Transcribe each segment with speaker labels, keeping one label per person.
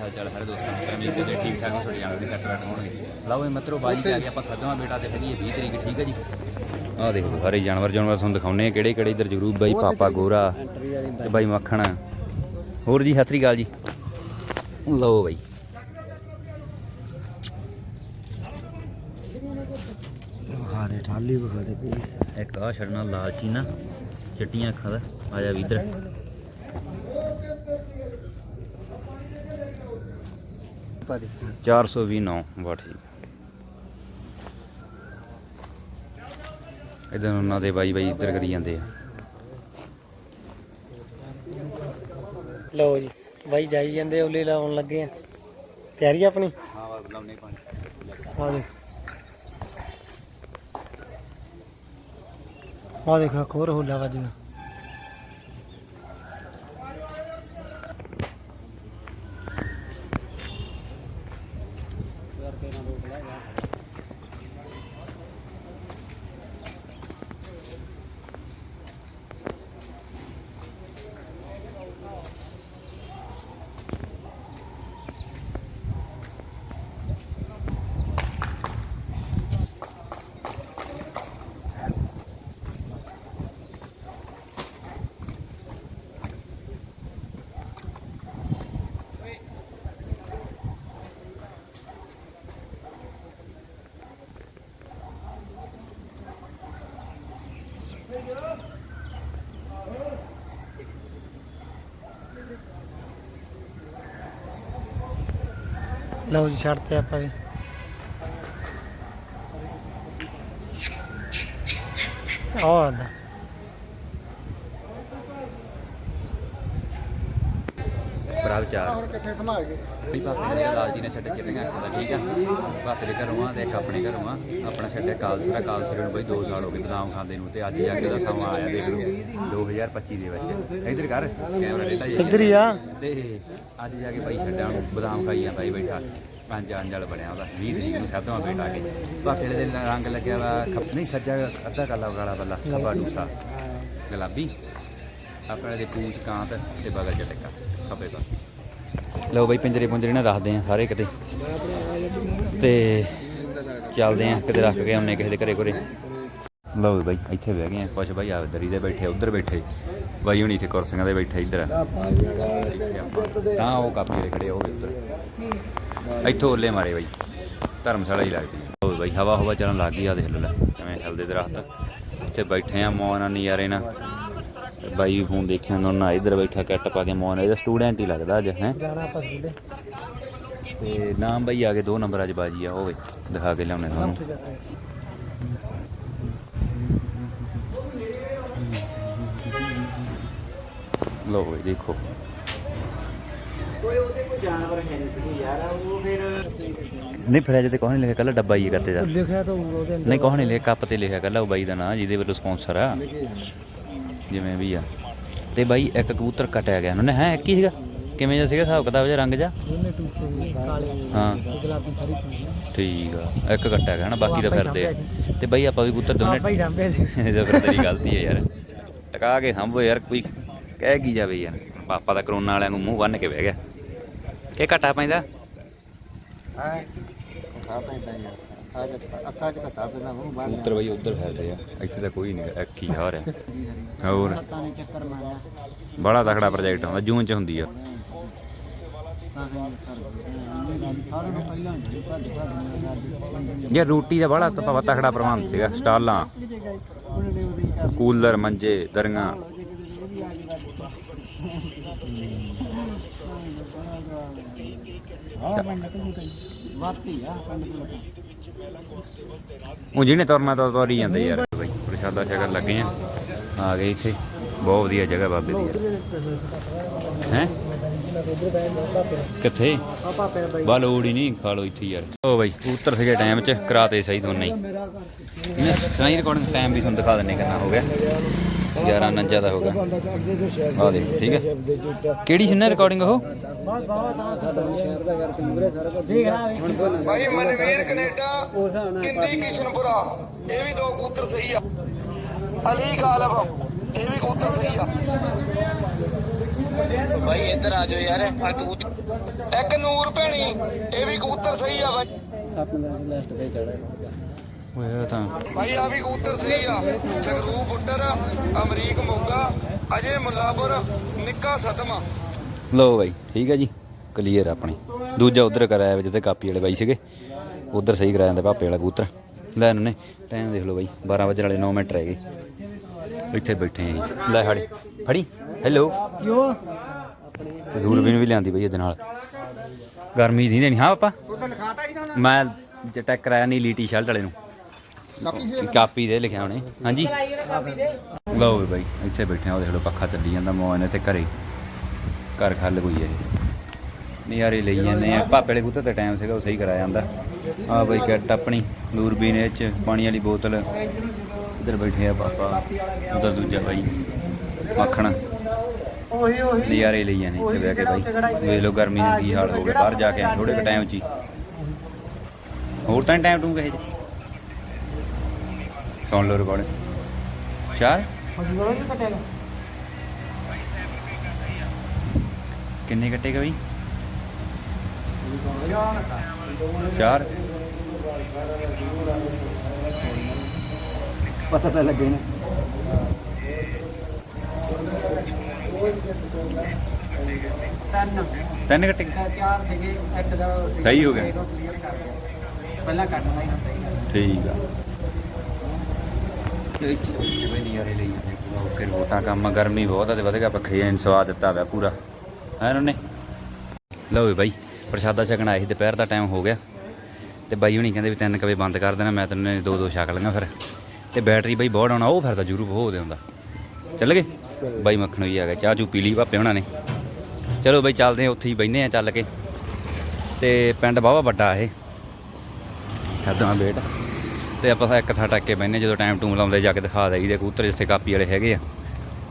Speaker 1: ਹਾਲ ਚਾਲ ਸਾਰੇ ਦੋਸਤਾਂ ਨੂੰ ਉਮੀਦ ਕਰਦੇ ਠੀਕ ਠਾਕ ਹੋ ਤੁਹਾਡੇ ਵੀ ਸੈੱਟ ਬੈਠ ਹੋਣਗੇ। ਲਓ ਵੀ ਮਿੱਤਰੋ ਬਾਈ ਤੇ ਆ ਗਿਆ ਆਪਾਂ ਸੱਜਵਾਂ ਬੇਟਾ ਤੇ ਹੈਗੀ ਹੈ 20 ਤਰੀਕ ਠੀਕ ਹੈ ਜੀ? ਆਹ ਦੇਖੋ ਸਾਰੇ ਜਾਨਵਰ ਜਾਨਵਰ ਤੁਹਾਨੂੰ ਦਿਖਾਉਣੇ ਆ ਕਿਹੜੇ ਕਿਹੜੇ ਇਧਰ ਜਰੂਰ ਬਾਈ ਪਾਪਾ ਗੋਰਾ ਤੇ ਬਾਈ ਮੱਖਣ। ਹੋਰ ਜੀ ਸਤਿ ਸ੍ਰੀ ਅਕਾਲ ਜੀ। ਲਓ ਬਾਈ।
Speaker 2: ਦੇ ਠਾਲੀ ਵਿਖਾ ਦੇ ਪੂਰੀ।
Speaker 1: ਇੱਕ ਆ ਛੜਨਾ ਲਾਲ ਚੀਨਾ ਚਿੱਟੀਆਂ ਅੱਖਾਂ ਦਾ। ਆ ਜਾ ਵੀ ਇੱਧਰ।
Speaker 2: ਪਾ ਦੇ
Speaker 1: 429 ਵਾ ਠੀਕ। ਇਧਰ ਉਹਨਾਂ ਦੇ ਬਾਈ ਬਾਈ ਇੱਧਰ ਕਰੀ ਜਾਂਦੇ ਆ।
Speaker 2: ਲਓ ਜੀ ਬਾਈ ਜਾਈ ਜਾਂਦੇ ਓਲੇ ਲਾਉਣ ਲੱਗੇ ਆ। ਤਿਆਰੀ ਆਪਣੀ?
Speaker 1: ਹਾਂ ਵਾ ਲਾਉਨੇ ਪਾਣੀ
Speaker 2: ਆ ਦੇ ਆ ਦੇਖਾ ਖੋਰ ਹੁੱਲਾ ਵੱਜ ਗਿਆ। ਲਓ ਜੀ ਛੱਡਤੇ ਆਪਾਂ ਵੀ ਆਹ ਦਾ
Speaker 1: ਭਰਾ ਵਿਚਾਰ।
Speaker 2: ਕਿੱਥੇ ਘਮਾ ਗਏ
Speaker 1: ਵੀ ਪਾਪੇ ਨੇ ਲਾਲ ਜੀ ਨੇ ਛੱਡੇ ਚਿੱਟੀਆਂ ਅੱਖਾਂ ਦਾ ਠੀਕ ਆ? ਪਾਪੇ ਦੇ ਘਰੋਂ ਆ ਤੇ ਇੱਕ ਆਪਣੇ ਘਰੋਂ ਆ। ਆਪਣਾ ਛੱਡਿਆ ਕਾਲਸਰਾ ਕਾਲਸਰੇ ਨੂੰ ਬਈ 2 ਸਾਲ ਹੋ ਗਏ ਬਦਾਮ ਖਾਂਦੇ ਨੂੰ ਤੇ ਅੱਜ ਜਾ ਕੇ ਦਾ ਸਮਾਂ ਆਇਆ ਦੇਖ ਲਓ। 2025 ਦੇ ਵਿੱਚ। ਇੱਧਰ ਕਰ ਕੈਮਰਾ ਲੈ ਲੈ
Speaker 2: ਇੱਧਰ ਹੀ ਆ।
Speaker 1: ਤੇ ਅੱਜ ਜਾ ਕੇ ਬਾਈ ਛੱਡਿਆ ਨੂੰ ਬਦਾਮ ਖਾਈ ਜਾਂਦਾ ਹੀ ਬੈਠਾ। ਪੰਜ ਅੰਜਲ ਬਣਿਆ ਉਹਦਾ 20 ਤਰੀਕ ਨੂੰ ਸਭ ਤੋਂ ਬੇਟਾ ਕੇ। ਭਾਪੇ ਦੇ ਰੰਗ ਲੱਗਿਆ ਵਾ ਖੱਪ- ਨਹੀਂ ਸੱਜਾ ਅੱਧਾ ਕਾਲਾ ਕਾਲਾ ਬੱਲਾ ਖੱਬਾ ਡੂਸਾ। ਗੁਲਾਬੀ। ਆਪਣੇ ਦੇ ਪੂਛ, ਕਾਂਤ ਤੇ ਬਗਲ ਚ ਟਿੱਕਾ, ਖੱਬੇ ਪਾਸੇ। ਲਓ ਬਾਈ, ਪਿੰਜਰੇ ਪੁੰਜਰੇ ਨਾਲ ਰੱਖਦੇ ਆ ਸਾਰੇ ਕਿਤੇ। ਤੇ ਚੱਲਦੇ ਆ ਕਿਤੇ ਰੱਖ ਕੇ ਆਉਨੇ ਕਿਸੇ ਦੇ ਘਰੇ ਘਰੇ। ਲਓ ਬਾਈ, ਇੱਥੇ ਬਹਿ ਗਏ ਆ ਕੁਛ ਬਾਈ ਆ ਦਰੀ ਦੇ ਬੈਠੇ, ਉਧਰ ਬੈਠੇ। ਬਾਈ ਹੁਣੀ ਇੱਥੇ ਕੁਰਸੀਆਂ ਦੇ ਬੈਠੇ ਇੱਧਰ। ਤਾਂ ਉਹ ਕਾਪੀ ਦੇ ਖੜੇ ਉਹ ਵੀ ਉੱਧਰ। ਇੱਥੋਂ ਓਲੇ ਮਾਰੇ ਬਾਈ। ਧਰਮਸ਼ਾਲਾ ਹੀ ਲੱਗਦੀ ਲਓ ਬਾਈ ਹਵਾ ਹਵਾ ਚੱਲਣ ਲੱਗ ਗਈ ਆ ਦੇਖ ਲਓ ਲੈ, ਕਿਵੇਂ ਹਿਲਦੇ ਦਰਖਤ। ਇੱਥੇ ਬੈਠੇ ਆ ਮੌਨ ਨਾਲ ਨਜ਼ਾਰੇ ਨਾਲ। ਬਾਈ ਫੋਨ ਦੇਖਿਆ ਉਹਨਾਂ ਇੱਧਰ ਬੈਠਾ ਕੱਟ ਪਾ ਕੇ ਮੌਨ ਇਹਦਾ ਸਟੂਡੈਂਟ ਹੀ ਲੱਗਦਾ ਅੱਜ ਹੈ। ਤੇ ਨਾਮ ਬਈ ਆ ਕੇ ਦੋ ਨੰਬਰ ਅੱਜ ਬਾਜੀ ਆ ਹੋਵੇ ਦਿਖਾ ਕੇ ਲਿਆਉਣੇ ਤੁਹਾਨੂੰ।
Speaker 2: ਜਾ
Speaker 1: ਲਓ ਬਈ ਦੇਖੋ।
Speaker 2: ਕੋਈ ਉਹਦੇ ਕੋਈ ਜਾਨਵਰ ਹੈ ਨਹੀਂ ਸੀ ਯਾਰ ਉਹ ਫਿਰ
Speaker 1: ਨਹੀਂ ਫਿਰ ਅਜੇ ਤੇ ਕੋਹ ਨਹੀਂ ਲਿਖਿਆ ਕੱਲਾ ਡੱਬਾ ਹੀ ਗੱਤੇ ਦਾ।
Speaker 2: ਲਿਖਿਆ ਤਾਂ ਉਹਦੇ
Speaker 1: ਨਹੀਂ ਕੋਹ ਨਹੀਂ ਲਿਖਿਆ ਕੱਪ ਤੇ ਲਿਖਿਆ ਕੱਲਾ ਉਹ ਬਾਈ ਦਾ ਨਾਂ ਜਿਹਦੇ ਵੱਲੋਂ ਸਪਾਂਸਰ ਆ। ਜਿਵੇਂ ਵੀ ਆ। ਤੇ ਬਾਈ ਇੱਕ ਕਬੂਤਰ ਕਟਿਆ ਗਿਆ। ਉਹਨੇ ਹੈ ਕੀ ਸੀਗਾ? ਕਿਵੇਂ ਜਿਹਾ ਸੀਗਾ? ਹਿਸਾਬ ਕਿਤਾਬ ਜਿਹਾ ਰੰਗ ਜਿਹਾ?
Speaker 2: ਉਹਨੇ ਪਿੱਛੇ ਵੀ ਕਾਲੇ
Speaker 1: ਹਾਂ।
Speaker 2: ਗੁਲਾਬੀ ਸਾਰੀ
Speaker 1: ਠੀਕ ਆ। ਇੱਕ ਕੱਟਿਆ ਗਿਆ ਨਾ ਬਾਕੀ ਤਾਂ
Speaker 2: ਆਪਾਂ ਹੀ
Speaker 1: ਫਿਰਦੇ ਆ। ਤੇ ਬਾਈ ਆਪਾਂ ਵੀ ਕਬੂਤਰ ਦੋਨੇ
Speaker 2: ਆਪਾਂ ਹੀ ਸਾਂਭਿਆ ਸੀ
Speaker 1: ਇਹ ਤਾਂ ਫਿਰ ਤੇਰੀ ਗਲਤੀ ਹੈ ਯਾਰ। ਟਕਾ ਕੇ ਸੰਭੋ ਯਾਰ ਕੋਈ ਕਹਿ ਕੀ ਜਾਵੇ ਯਾਰ। ਪਾਪਾ ਦਾ ਕਰੋਨਾ ਵਾਲਿਆਂ ਨੂੰ ਮੂੰਹ ਬੰਨ ਕੇ ਬਹਿ ਗਿਆ। ਇਹ ਘਟਾ ਪੈਂਦਾ?
Speaker 2: ਹਾਂ। ਖਾ ਪੈਂਦਾ ਯਾਰ। ਅੱਖਾਂ 'ਚ ਅੱਖਾਂ 'ਚ ਘਟਾ ਪੈਂਦਾ ਮੂੰਹ ਬੰਦ
Speaker 1: ਕਬੂਤਰ ਬਈ ਉੱਧਰ ਫਿਰਦੇ ਆ ਇੱਥੇ ਤਾਂ ਕੋਈ ਨਹੀਂ ਇੱਕ ਹੀ। ਹੋਰ?
Speaker 2: ਸੱਤਾਂ ਨੇ ਚੱਕਰ ਮਾਰਿਆ।
Speaker 1: ਬੜਾ ਤਕੜਾ ਪ੍ਰੋਜੈਕਟ ਹੁੰਦਾ ਜੂਨ ਚ ਹੁੰਦੀ ਆ। ਯਾਰ ਰੋਟੀ ਦਾ ਬੜਾ ਤਪਾ ਤਕੜਾ ਪ੍ਰਬੰਧ ਸੀਗਾ ਸਟਾਲਾਂ ਕੂਲਰ ਮੰਜੇ ਦਰੀਆਂ।
Speaker 2: ਹਾਂ ਮੈਂ ਨਿਕਲ ਗਈ ਵਾਤੀ ਆ ਪਿੰਡ ਕੋਲ
Speaker 1: ਉਹ ਜਿਹਨੇ ਤੁਰਨਾ ਤਾਂ ਤੁਰ ਹੀ ਜਾਂਦੇ ਯਾਰ। ਬਈ ਪ੍ਰਸ਼ਾਦਾ ਛਕਣ ਲੱਗੇ ਆ। ਆ ਗਏ ਇੱਥੇ। ਬਹੁਤ ਵਧੀਆ ਜਗ੍ਹਾ ਬਾਬੇ ਦੀ। ਹੈ? ਕਿੱਥੇ?
Speaker 2: ਆ ਪਾਪੇ ਬਾਈ
Speaker 1: ਬਾ ਲੋੜ ਹੀ ਨਹੀਂ, ਖਾ ਲੋ ਇੱਥੇ ਯਾਰ। ਓ ਬਾਈ, ਕਬੂਤਰ ਸੀਗੇ ਟਾਈਮ 'ਚ, ਕਰਾਤੇ ਸਹੀ ਦੋਨੇ ਹੀ। ਸਹੀ ਰਿਕਾਰਡਿੰਗ ਟਾਈਮ ਵੀ ਤੁਹਾਨੂੰ ਦਿਖਾ ਦਿੰਨੇ ਕਿੰਨਾ ਹੋ ਗਿਆ। 11 ਨੰਜਾ ਦਾ ਹੋਗਾ ਆ ਦੇਖ ਠੀਕ ਹੈ।
Speaker 2: ਦੇ
Speaker 1: ਕਿਹੜੀ ਸੀ ਨਾ ਰਿਕਾਰਡਿੰਗ ਉਹ?
Speaker 2: ਬਾਤ ਬਾਤ ਤਾਂ ਸਾਡਾ ਸ਼ਹਿਰ ਦਾ ਕਰਕੇ ਮੂਰੇ ਸਾਰਾ ਕੁਝ ਦੇਖ ਰਹਾ ਹੁਣ ਬੋਲ
Speaker 3: ਭਾਈ ਮਨਵੀਰ ਕੈਨੇਡਾ
Speaker 2: ਉਸ ਹਿਸਾਬ ਨਾਲ
Speaker 3: ਕਿੰਦੀ ਕਿਸ਼ਨਪੁਰਾ ਇਹ ਵੀ ਦੋ ਕਬੂਤਰ ਸਹੀ ਆ ਅਲੀ ਗਾਲਬ ਇਹ ਵੀ ਕਬੂਤਰ ਸਹੀ ਆ ਭਾਈ ਇੱਧਰ ਆ ਜਾਓ ਯਾਰ ਆ ਕਬੂਤਰ। ਇੱਕ ਨੂਰ ਭੈਣੀ ਇਹ ਵੀ ਕਬੂਤਰ ਸਹੀ ਆ ਬਾਈ।
Speaker 2: ਆਪਣੇ ਲਾਸਟ ਤੇ ਚੜਾ
Speaker 1: ਉਹ ਤਾਂ।
Speaker 3: ਭਾਈ ਆ ਵੀ ਕਬੂਤਰ ਸਹੀ ਆ ਜਗਰੂ ਬੁੱਟਰ ਅਮਰੀਕ ਮੋਗਾ ਅਜੇ ਮੁੱਲਾਪੁਰ ਨਿੱਕਾ ਸਦਮਾ।
Speaker 1: ਲਓ ਬਾਈ ਠੀਕ ਹੈ ਜੀ। ਕਲੀਅਰ ਆਪਣੀ। ਦੂਜਾ ਉਧਰ ਕਰਾਇਆ ਵਾ ਜਿੱਥੇ ਕਾਪੀ ਵਾਲੇ ਬਾਈ ਸੀਗੇ। ਉਧਰ ਸਹੀ ਕਰਾਇਆ ਜਾਂਦਾ ਭਾਪੇ ਵਾਲਾ ਕਬੂਤਰ। ਲੈ ਇਹਨਾਂ ਨੇ ਟਾਈਮ ਦੇਖ ਲਓ ਬਾਈ। 12 ਵਜੇ ਵਾਲੇ 9 ਮਿੰਟ ਰਹਿ ਗਏ। ਇੱਥੇ ਬੈਠੇ ਆਂ ਲੈ ਫੜੀ ਫੜੀ ਹੈਲੋ
Speaker 2: ਕਿਉਂ?
Speaker 1: ਤੇ ਦੂਰਬੀਨ ਵੀ ਲਿਆਂਦੀ ਬਈ ਇਹਦੇ ਨਾਲ। ਗਰਮੀ ਨਹੀਂ ਹਾਂ ਪਾਪਾ। ਮੈਂ ਜੇ ਟੈਕ ਕਰਾਇਆ ਨੀਲੀ ਟੀ-ਸ਼ਰਟ ਵਾਲੇ ਨੂੰ। ਕਾਪੀ ਦੇ ਲਿਖਿਆ ਉਹਨੇ। ਹਾਂਜੀ। ਲਓ ਵੀ ਬਾਈ, ਇੱਥੇ ਬੈਠੇ ਆ ਉਹ ਦੇਖ ਲਓ ਪੱਖਾ ਚੱਲੀ ਜਾਂਦਾ ਮੋਹਨ ਇੱਥੇ ਘਰੇ। ਘਰ ਖੱਲ ਕੋਈ ਹੈ ਨਜ਼ਾਰੇ ਲਈ ਜਾਂਦੇ ਆ। ਭਾਪੇ ਵਾਲੇ ਕਬੂਤਰ ਤੇ ਟਾਈਮ ਸੀਗਾ, ਉਹ ਸਹੀ ਕਰਾਇਆ ਜਾਂਦਾ ਆ ਬਾਈ ਕਿੱਟ ਆਪਣੀ, ਦੂਰਬੀਨ ਇਹ ਚ, ਪਾਣੀ ਵਾਲੀ ਬੋਤਲ। ਇੱਧਰ ਬੈਠੇ ਆ ਪਾਪਾ, ਉਧਰ ਦੂਜਾ ਬਾਈ, ਮੱਖਣ।
Speaker 2: ਉਹੀ ਉਹੀ
Speaker 1: ਨਜ਼ਾਰੇ ਲਈ ਜਾਂਦੇ ਇੱਥੇ ਬਹਿ ਕੇ ਬਾਈ। ਵੇਖ ਲਓ ਗਰਮੀ ਦਾ ਕੀ ਹਾਲ ਹੋ ਗਿਆ, ਬਾਹਰ ਜਾ ਕੇ ਆਏ ਥੋੜੇ ਕੁ ਟਾਈਮ 'ਚ ਹੀ। ਹੋਰ ਤਾਂ ਟਾਈਮ ਟੂਮ ਕਹੇ ਸੁਣ ਲਓ ਰਿਕਾਰਡ ਚਾਰ
Speaker 2: ਹਾਂਜੀ ਉਹ ਵੀ ਕਟੇਗਾ
Speaker 1: ਕਿੰਨੇ ਕੱਟੇਗਾ ਬਈ ਚਾਰ ਪਤਾ ਤਾਂ ਲੱਗੇ ਨਾ
Speaker 2: ਤਿੰਨ
Speaker 1: ਤਿੰਨ ਕੱਟੇ
Speaker 2: ਚਾਰ ਸੀਗੇ ਇੱਕ ਦਾ
Speaker 1: ਸਹੀ ਹੋ ਗਿਆ।
Speaker 2: ਪਹਿਲਾਂ ਕੱਟਣਾ ਹੀ ਨਾ ਸਹੀ
Speaker 1: ਠੀਕ ਆ ਇਹ ਨਜ਼ਾਰੇ ਲਈ ਜਾਂਦੇ ਪੂਰਾ ਓਕੇ ਰਿਪੋਰਟਾਂ ਕੰਮ ਗਰਮੀ ਬਹੁਤ ਆ ਤੇ ਵਧੇਗਾ ਪੱਖੇ ਨੇ ਸਵਾਦ ਦਿੱਤਾ ਹੋਇਆ ਪੂਰਾ ਹੈ ਉਹਨੇ ਲਓ ਵੀ ਬਾਈ, ਪ੍ਰਸ਼ਾਦਾ ਛਕਣ ਆਏ ਸੀ, ਦੁਪਹਿਰ ਦਾ ਟਾਈਮ ਹੋ ਗਿਆ। ਤੇ ਬਾਈ ਹੁਣੀ ਕਹਿੰਦੇ ਵੀ ਤਿੰਨ ਕਵੇ ਬੰਦ ਕਰ ਦੇਣਾ, ਮੈਂ ਤੈਨੂੰ ਦੋ ਦੋ ਛਕ ਲਈਆਂ ਫਿਰ। ਤੇ ਬੈਟਰੀ ਬਾਈ ਬਹੁਤ ਆਉਣਾ, ਉਹ ਫਿਰਦਾ ਜ਼ਰੂਰ ਹੋ ਹੁੰਦਾ ਚੱਲ ਗਏ? ਬਾਈ ਮੱਖਣ ਵੀ ਆ ਗਿਆ ਚਾਹ ਚੂ ਪੀ ਲਈ ਭਾਪੇ ਹੁਣਾਂ ਨੇ। ਚਲੋ ਬਾਈ ਚੱਲਦੇ ਆ ਉੱਥੇ ਹੀ ਬੈਨੇ ਆ ਚੱਲ ਕੇ। ਤੇ ਪਿੰਡ ਬਾਵਾ ਵੱਡਾ ਇਹ। ਹੱਦਾਂ ਬੇਟ। ਤੇ ਆਪਾਂ ਇੱਕ ਥਾਂ ਟੱਕ ਕੇ ਬੈਨੇ ਜਦੋਂ ਟਾਈਮ ਟੂਮ ਲਾਉਂਦੇ ਜਾ ਕੇ ਦਿਖਾ ਦਈਦੇ ਕਬੂਤਰ ਜਿੱਥੇ ਕਾਪੀ ਵਾਲੇ ਹੈਗੇ ਆ।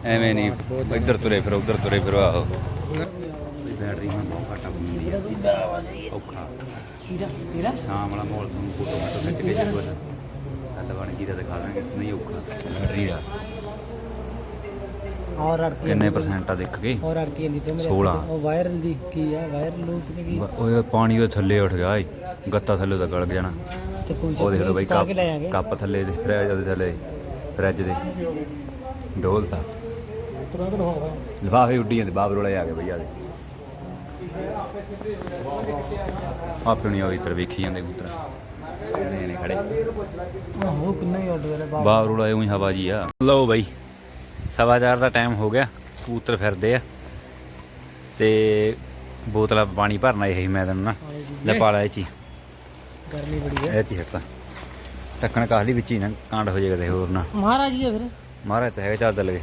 Speaker 1: ਐਵੇਂ ਨਹੀਂ ਇੱਧਰ ਤੁਰੇ ਫਿਰ ਉੱਧਰ ਤੁਰੇ ਫਿਰ ਆਹੋ। ਬੈਟਰੀ ਹੁਣ ਬਹੁਤ ਘੱਟ ਹੁੰਦੀ ਆ। ਔਖਾ।
Speaker 2: ਕਿਹਦਾ? ਤੇਰਾ?
Speaker 1: ਸ਼ਾਮ ਵਾਲਾ ਮੋਲ ਤੁਹਾਨੂੰ ਫੋਟੋ ਫੋਟੋ ਖਿੱਚ ਕੇ ਜੂਗਾ ਗੱਲ ਬਣ ਗਈ ਤਾਂ ਦਿਖਾ ਦਾਂਗੇ। ਨਹੀਂ ਔਖਾ। ਬੈਟਰੀ ਦਾ
Speaker 2: ਔਰ ਅੜਕੀ
Speaker 1: ਕਿੰਨੇ ਪਰਸੈਂਟ ਆ ਦੇਖ ਕੇ?
Speaker 2: ਔਰ ਅੜਕੀ ਜਾਂਦੀ ਤੇ ਮੇਰੇ
Speaker 1: 16
Speaker 2: ਉਹ ਵਾਇਰਲ ਦੀ ਕੀ ਆ? ਵਾਇਰਲ ਲੂਪ ਨੇ ਕੀ?
Speaker 1: ਓਏ ਪਾਣੀ ਉਹ ਥੱਲੇ ਉੱਠ ਗਿਆ ਏ। ਗੱਤਾ ਥੱਲੇ ਤਾਂ ਗਲ ਜਾਣਾ
Speaker 2: ਤੇ ਕੋਈ
Speaker 1: ਉਹ ਦੇਖ ਲਓ ਬਈ ਕੱਪ ਕੱਪ ਥੱਲੇ ਦੇ ਫਰਿੱਜ ਦੇ ਥੱਲੇ ਫਰਿੱਜ ਦੇ। ਡੋਲਤਾ ਲਿਫਾਫੇ ਉੱਡੀ ਜਾਂਦੇ ਬਾਬਰ ਵਾਲੇ ਆ ਗਏ ਬਈ ਆ ਦੇ ਆਪੇ ਨਹੀਂ ਆਈ ਤਰ ਵੇਖੀ ਜਾਂਦੇ ਕਬੂਤਰ। ਨੇ ਨੇ ਖੜੇ।
Speaker 2: ਆਹੋ ਕਿੰਨਾ ਹੀ ਆਰਡਰ ਬਾਬਾ।
Speaker 1: ਬਾਬਰ ਵਾਲੇ ਉਹੀ ਹਵਾ ਜੀ ਆ। ਲਓ ਬਈ ਸਵਾ ਚਾਰ ਦਾ ਟਾਈਮ ਹੋ ਗਿਆ ਕਬੂਤਰ ਫਿਰਦੇ ਆ। ਤੇ ਬੋਤਲਾਂ ਪਾਣੀ ਭਰਨਾ ਇਹ ਮੈਂ ਤੈਨੂੰ ਨਾ ਲੈ ਪਾ ਲੈ ਇਹ ਚ
Speaker 2: ਗਰਮੀ ਬੜੀ ਹੈ
Speaker 1: ਇਹ ਚ ਹੀ ਛੱਡਤਾ। ਟੱਕਣ ਕਾਹਲੀ ਵਿੱਚ ਹੀ ਨਾ ਕਾਂਡ ਹੋ ਜਾਏਗਾ ਤੇ ਹੋਰ ਨਾ।
Speaker 2: ਮਹਾਰਾਜ ਜੀ ਆ ਫਿਰ।
Speaker 1: ਮਹਾਰਾਜ ਤਾਂ ਹੈਗਾ ਚੱਲਦਾ ਲਗੇ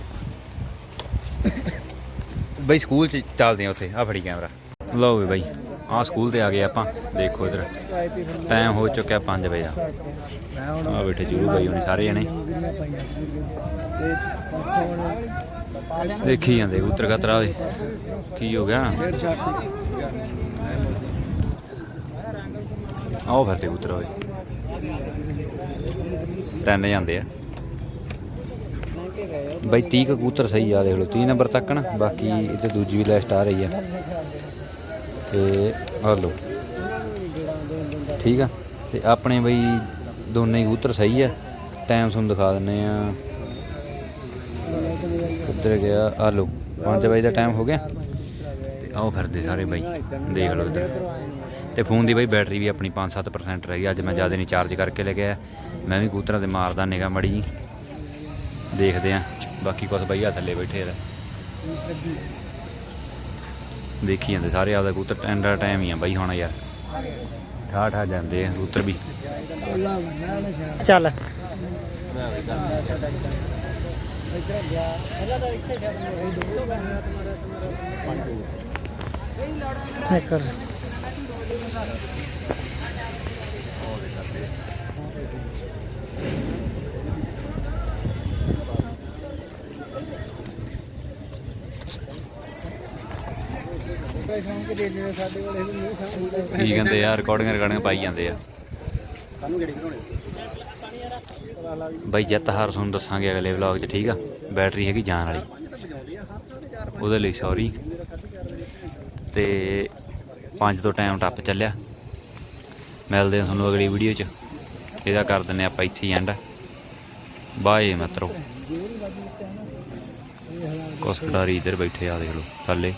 Speaker 1: ਬਈ ਸਕੂਲ ਚ ਚੱਲਦੇ ਆ ਉੱਥੇ ਆ ਫੜੀ ਕੈਮਰਾ। ਲਓ ਵੀ ਬਈ ਆ ਸਕੂਲ ਤੇ ਆ ਗਏ ਆਪਾਂ ਦੇਖੋ ਇਧਰ। ਟਾਈਮ ਹੋ ਚੁੱਕਿਆ 5 ਵਜੇ ਦਾ। ਆ ਬੈਠੇ ਜੂਰੂ ਬਾਈ ਹੋਣੀ ਸਾਰੇ ਜਣੇ।
Speaker 2: ਤੇ ਪਰਸੋਂ
Speaker 1: ਦੇਖੀ ਜਾਂਦੇ ਕਬੂਤਰ ਕਤਰਾ ਓਏ। ਕੀ ਹੋ ਗਿਆ?
Speaker 2: ਡੇਢ ਸ਼ਾਟ
Speaker 1: ਆਓ ਫਿਰਦੇ ਕਬੂਤਰ ਓਏ। ਤਿੰਨ ਜਾਂਦੇ ਆ। ਬਈ 30 ਕਬੂਤਰ ਸਹੀ ਆ, ਦੇਖ ਲਓ 30 ਨੰਬਰ ਤੱਕ ਨਾ। ਬਾਕੀ ਇੱਥੇ ਦੂਜੀ ਵੀ ਲਿਸਟ ਆ ਰਹੀ ਆ। ਤੇ ਆ ਲਓ। ਠੀਕ ਆ। ਤੇ ਆਪਣੇ ਬਈ ਦੋਨੇ ਕਬੂਤਰ ਸਹੀ ਆ। ਟਾਈਮ ਤੁਹਾਨੂੰ ਦਿਖਾ ਦਿੰਨੇ ਆ। ਕਿੱਧਰ ਗਿਆ ਆ ਲਓ 5 ਵਜੇ ਦਾ ਟਾਈਮ ਹੋ ਗਿਆ। ਤੇ ਆਓ ਫਿਰਦੇ ਸਾਰੇ ਬਾਈ ਦੇਖ ਲਓ ਇੱਧਰ। ਤੇ ਫੋਨ ਦੀ ਬਾਈ ਬੈਟਰੀ ਵੀ ਆਪਣੀ 5-7% ਰਹਿ ਗਈ। ਅੱਜ ਮੈਂ ਜ਼ਿਆਦਾ ਨਹੀਂ ਚਾਰਜ ਕਰਕੇ ਲੈ ਗਿਆ ਮੈਂ ਵੀ ਕਬੂਤਰਾਂ ਤੇ ਮਾਰਦਾ ਨਿਗਾ ਮੜੀ ਜੀ। ਦੇਖਦੇ ਆ ਬਾਕੀ ਕੁਛ ਬਾਈ ਆ ਥੱਲੇ ਬੈਠੇ ਆ। ਦੇਖੀ ਜਾਂਦੇ ਸਾਰੇ ਆਪਦਾ ਕਬੂਤਰ। ਟਾਈਮ ਦਾ ਟਾਈਮ ਹੀ ਆ ਬਾਈ ਹੁਣ ਯਾਰ। ਠਾ ਠਾ ਜਾਂਦੇ ਆ ਕਬੂਤਰ ਵੀ।
Speaker 2: ਚੱਲ। ਇੱਕ
Speaker 1: ਕੀ ਕਹਿੰਦੇ ਆ ਰਿਕਾਰਡਿੰਗ ਰਿਕਾਰਡਿੰਗ ਪਾਈ ਜਾਂਦੇ ਆ। ਬਾਈ ਜਿੱਤ ਹਾਰ ਤੁਹਾਨੂੰ ਦੱਸਾਂਗੇ ਅਗਲੇ ਵਲੌਗ 'ਚ, ਠੀਕ ਆ? ਬੈਟਰੀ ਹੈਗੀ ਜਾਨ ਵਾਲੀ। ਉਹਦੇ ਲਈ ਸੌਰੀ ਤੇ 5 ਤੋਂ ਟਾਈਮ ਟੱਪ ਚੱਲਿਆ। ਮਿਲਦੇ ਹਾਂ ਤੁਹਾਨੂੰ ਅਗਲੀ ਵੀਡੀਓ 'ਚ। ਇਹਦਾ ਕਰ ਦਿੰਨੇ ਆਪਾਂ ਇੱਥੇ ਹੀ ਐਂਡ ਬਾਏ ਮਿੱਤਰੋ। ਕੁਛ ਖਿਡਾਰੀ ਇੱਧਰ ਬੈਠੇ ਆ, ਦੇਖ ਲਓ, ਥੱਲੇ।